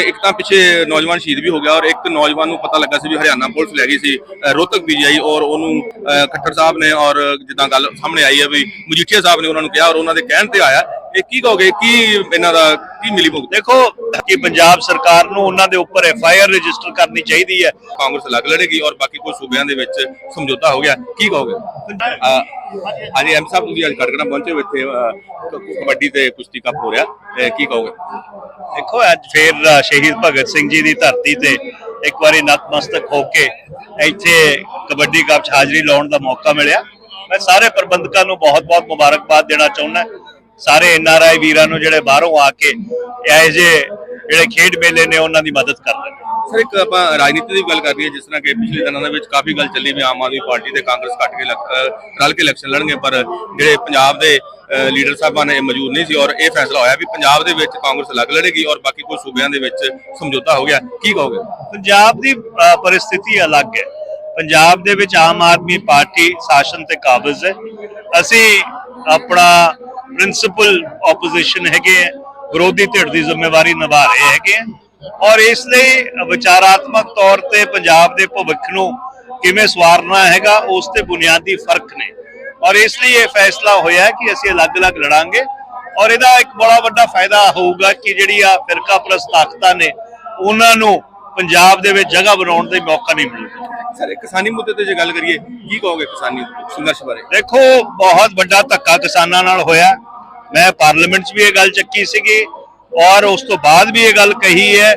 ਇੱਕ ਤਾਂ ਪਿੱਛੇ ਨੌਜਵਾਨ ਸ਼ਹੀਦ ਵੀ ਹੋ ਗਿਆ ਔਰ ਇੱਕ ਨੌਜਵਾਨ ਨੂੰ ਪਤਾ ਲੱਗਾ ਸੀ ਵੀ ਹਰਿਆਣਾ ਪੁਲਿਸ ਲੈ ਗਈ ਸੀ ਅ, ਰੋਹਤਕ ਪੀਜੀਆਈ ਔਰ ਉਹਨੂੰ ਅ, ਖੱਟਰ ਸਾਹਿਬ ਨੇ ਔਰ ਜਿੱਦਾਂ ਗੱਲ ਸਾਹਮਣੇ ਆਈ ਹੈ ਵੀ ਮਜੀਠੀਆ ਸਾਹਿਬ ਨੇ ਉਹਨਾਂ ਨੂੰ ਕਿਹਾ ਔਰ ਉਹਨਾਂ ਦੇ ਕਹਿਣ ਤੇ ਆਇਆ ਇਹ ਕੀ ਕਹੋਗੇ? ਕੀ ਇਹਨਾਂ ਦਾ ਕੀ ਮਿਲੀ ਭੁਗਤ? ਦੇਖੋ ਕਿ ਪੰਜਾਬ ਸਰਕਾਰ ਨੂੰ ਉਹਨਾਂ ਦੇ ਉੱਪਰ ਐਫ ਆਈ ਆਰ ਰਜਿਸਟਰ ਕਰਨੀ ਚਾਹੀਦੀ ਹੈ। ਕਾਂਗਰਸ ਅਲੱਗ ਲੜੇਗੀ ਔਰ ਬਾਕੀ ਕੁਝ ਸੂਬਿਆਂ ਦੇ ਵਿੱਚ ਸਮਝੌਤਾ ਹੋ ਗਿਆ। ਕੀ ਕਹੋਗੇ? ਅ, ਹਾਂਜੀ ਐਮ ਸਾਹਿਬ ਤੁਸੀਂ ਅੱਜ ਖੜਕਣਾ ਪਹੁੰਚੇ ਹੋ ਇੱਥੇ ਕਬੱਡੀ ਤੇ ਕੁਸ਼ਤੀ ਕੱਪ ਹੋ ਰਿਹਾ। ਕੀ ਕਹੋਗੇ? ਦੇਖੋ ਅੱਜ ਫੇਰ ਸ਼ਹੀਦ ਭਗਤ ਸਿੰਘ ਜੀ ਦੀ ਧਰਤੀ ਤੇ ਇੱਕ ਵਾਰੀ ਨਤਮਸਤਕ ਹੋ ਕੇ ਇੱਥੇ ਕਬੱਡੀ ਕੱਪ 'ਚ ਹਾਜ਼ਰੀ ਲਾਉਣ ਦਾ ਮੌਕਾ ਮਿਲਿਆ। ਮੈਂ ਸਾਰੇ ਪ੍ਰਬੰਧਕਾਂ ਨੂੰ ਬਹੁਤ-ਬਹੁਤ ਮੁਬਾਰਕਬਾਦ ਦੇਣਾ ਚਾਹੁੰਦਾ। ਸਾਰੇ ਐਨ ਆਰ ਆਈ ਵੀਰਾਂ ਨੂੰ ਜਿਹੜੇ ਬਾਹਰੋਂ ਆ ਕੇ ਇਹ ਜਿਹੇ ਜਿਹੜੇ ਖੇਡ ਮੇਲੇ ਨੇ ਉਹਨਾਂ ਦੀ ਮਦਦ ਕਰ ਰਹੇ ਨੇ। ਸਰ ਇੱਕ ਆਪਾਂ ਰਾਜਨੀਤੀ ਦੀ ਗੱਲ ਕਰ ਰਹੀ ਹੈ ਜਿਸ ਤਰ੍ਹਾਂ ਕਿ ਪਿਛਲੇ ਦਿਨਾਂ ਦੇ ਵਿੱਚ ਕਾਫੀ ਗੱਲ ਚੱਲੀ ਵੀ ਆਮ ਆਦਮੀ ਪਾਰਟੀ ਤੇ ਕਾਂਗਰਸ ਕੱਟ ਕੇ ਰਲ ਕੇ ਇਲੈਕਸ਼ਨ ਲੜਨਗੇ ਪਰ ਜਿਹੜੇ ਪੰਜਾਬ ਦੇ ਲੀਡਰ ਸਾਹਿਬਾਨ ਨੇ ਮੌਜੂਦ ਨਹੀਂ ਸੀ ਔਰ ਇਹ ਫੈਸਲਾ ਹੋਇਆ ਵੀ ਪੰਜਾਬ ਦੇ ਵਿੱਚ ਕਾਂਗਰਸ ਅਲੱਗ ਲੜੇਗੀ ਔਰ ਬਾਕੀ ਕੁਝ ਸੂਬਿਆਂ ਦੇ ਵਿੱਚ ਸਮਝੌਤਾ ਹੋ ਗਿਆ। ਕੀ ਕਹੋਗੇ? ਪੰਜਾਬ ਦੀ ਪਰਿਸਥਿਤੀ ਅਲੱਗ ਹੈ। ਪੰਜਾਬ ਦੇ ਵਿੱਚ ਆਮ ਆਦਮੀ ਪਾਰਟੀ ਸ਼ਾਸਨ ਤੇ ਕਾਬਜ਼ ਹੈ। ਅਸੀਂ ਆਪਣਾ ਪ੍ਰਿੰਸੀਪਲ ਆਪੋਜੀਸ਼ਨ ਹੈਗੇ ਹੈ, ਵਿਰੋਧੀ ਧਿਰ ਦੀ ਜ਼ਿੰਮੇਵਾਰੀ ਨਿਭਾ ਰਹੇ ਹੈਗੇ ਹੈ ਔਰ ਇਸ ਲਈ ਵਿਚਾਰਾਤਮਕ ਤੌਰ ਤੇ ਪੰਜਾਬ ਦੇ ਭਵਿੱਖ ਨੂੰ ਕਿਵੇਂ ਸਵਾਰਨਾ ਹੈਗਾ, ਉਸ ਤੇ ਬੁਨਿਆਦੀ ਫ਼ਰਕ ਨੇ। ਔਰ ਇਸ ਲਈ ਇਹ ਫੈਸਲਾ ਹੋਇਆ ਕਿ ਅਸੀਂ ਅਲੱਗ-ਅਲੱਗ ਲੜਾਂਗੇ ਔਰ ਇਹਦਾ ਇੱਕ ਬੜਾ ਵੱਡਾ ਫਾਇਦਾ ਹੋਊਗਾ ਕਿ ਜਿਹੜੀ ਆ ਫਿਰਕਾ ਪ੍ਰਸਤ ਤਾਕਤਾਂ ਨੇ, ਉਹਨਾਂ ਨੂੰ ਪੰਜਾਬ ਦੇ ਵਿੱਚ ਜਗ੍ਹਾ ਬਣਾਉਣ ਦਾ ਮੌਕਾ ਨਹੀਂ ਮਿਲੂਗਾ ਸਰ ਕਿਸਾਨੀ ਮੁੱਦੇ ਤੇ ਜੇ ਗੱਲ ਕਰੀਏ ਕੀ ਕਹੋਗੇ ਕਿਸਾਨੀ ਸੰਘਰਸ਼ ਬਾਰੇ? ਦੇਖੋ ਬਹੁਤ ਵੱਡਾ ਧੱਕਾ ਕਿਸਾਨਾਂ ਨਾਲ ਹੋਇਆ। ਮੈਂ ਪਾਰਲੀਮੈਂਟ 'ਚ ਵੀ ਇਹ ਗੱਲ ਚੱਕੀ ਸੀਗੀ ਔਰ ਉਸ ਤੋਂ ਬਾਅਦ ਵੀ ਇਹ ਗੱਲ ਕਹੀ ਹੈ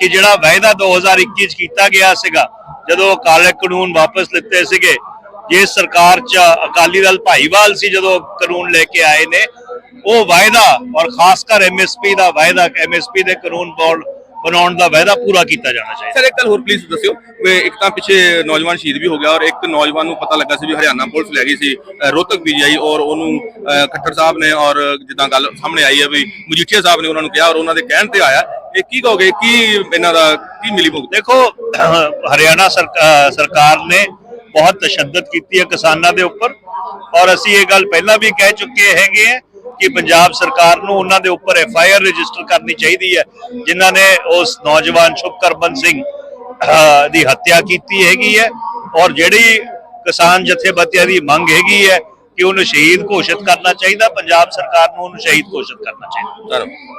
ਕਿ ਜਿਹੜਾ ਵਾਅਦਾ 2021 'ਚ ਕੀਤਾ ਗਿਆ ਸੀਗਾ ਜਦੋਂ ਕਾਲੇ ਕਾਨੂੰਨ ਵਾਪਸ ਲਿੱਤੇ ਸੀਗੇ ਜਿਸ ਸਰਕਾਰ 'ਚ ਅਕਾਲੀ ਦਲ ਭਾਈਵਾਲ ਸੀ ਜਦੋਂ ਕਾਨੂੰਨ ਲੈ ਕੇ ਆਏ ਨੇ ਉਹ ਵਾਅਦਾ ਔਰ ਖਾਸ ਕਰ ਐਮਐਸਪੀ ਦਾ ਵਾਅਦਾ ਐਮਐਸਪੀ ਦੇ ਕਾਨੂੰਨ ਬੋਰਡ ਬਣਾਉਣ ਦਾ ਵਾਅਦਾ ਪੂਰਾ ਕੀਤਾ ਜਾਣਾ ਚਾਹੀਦਾ। ਸਰ ਇੱਕ ਗੱਲ ਹੋਰ ਪਲੀਜ਼ ਦੱਸਿਓ। ਵੀ ਇੱਕ ਤਾਂ ਪਿੱਛੇ ਨੌਜਵਾਨ ਸ਼ਹੀਦ ਵੀ ਹੋ ਗਿਆ ਔਰ ਇੱਕ ਨੌਜਵਾਨ ਨੂੰ ਪਤਾ ਲੱਗਾ ਸੀ ਵੀ ਹਰਿਆਣਾ ਪੁਲਿਸ ਲੈ ਗਈ ਸੀ ਅ, ਰੋਹਤਕ ਪੀਜੀਆਈ ਔਰ ਉਹਨੂੰ ਖੱਟਰ ਸਾਹਿਬ ਨੇ ਔਰ ਜਿੱਦਾਂ ਗੱਲ ਸਾਹਮਣੇ ਆਈ ਹੈ ਵੀ ਮਜੀਠੀਆ ਸਾਹਿਬ ਨੇ ਉਹਨਾਂ ਨੂੰ ਕਿਹਾ ਔਰ ਉਹਨਾਂ ਦੇ ਕਹਿਣ ਤੇ ਆਇਆ। ਇਹ ਕੀ ਕਹੋਗੇ? ਕੀ ਇਹਨਾਂ ਦਾ ਕੀ ਮਿਲੀ ਭੁਗਤ? ਦੇਖੋ ਹਰਿਆਣਾ ਸਰਕਾ- ਸਰਕਾਰ ਨੇ ਬਹੁਤ ਤਸ਼ੱਦਦ ਕੀਤੀ ਹੈ ਕਿਸਾਨਾਂ ਦੇ ਉੱਪਰ ਔਰ ਅਸੀਂ ਇਹ ਗੱਲ ਪਹਿਲਾਂ ਵੀ ਕਹਿ ਚੁੱਕੇ ਹੈਗੇ ਆ ਕਿ ਪੰਜਾਬ ਸਰਕਾਰ ਨੂੰ ਉਹਨਾਂ ਦੇ ਉੱਪਰ ਐਫ ਆਈ ਆਰ ਰਜਿਸਟਰ ਕਰਨੀ ਚਾਹੀਦੀ ਹੈ, ਜਿਨ੍ਹਾਂ ਨੇ ਉਸ ਨੌਜਵਾਨ ਸ਼ੁਭਕਰਮਨ ਸਿੰਘ ਦੀ ਹੱਤਿਆ ਕੀਤੀ ਹੈਗੀ ਹੈ ਔਰ ਜਿਹੜੀ ਕਿਸਾਨ ਜਥੇਬੰਦੀਆਂ ਦੀ ਮੰਗ ਹੈਗੀ ਹੈ ਕਿ ਉਹਨੂੰ ਸ਼ਹੀਦ ਘੋਸ਼ਿਤ ਕਰਨਾ ਚਾਹੀਦਾ, ਪੰਜਾਬ ਸਰਕਾਰ ਨੂੰ ਉਹਨੂੰ ਸ਼ਹੀਦ ਘੋਸ਼ਿਤ ਕਰਨਾ ਚਾਹੀਦਾ। ਧੰਨਵਾਦ।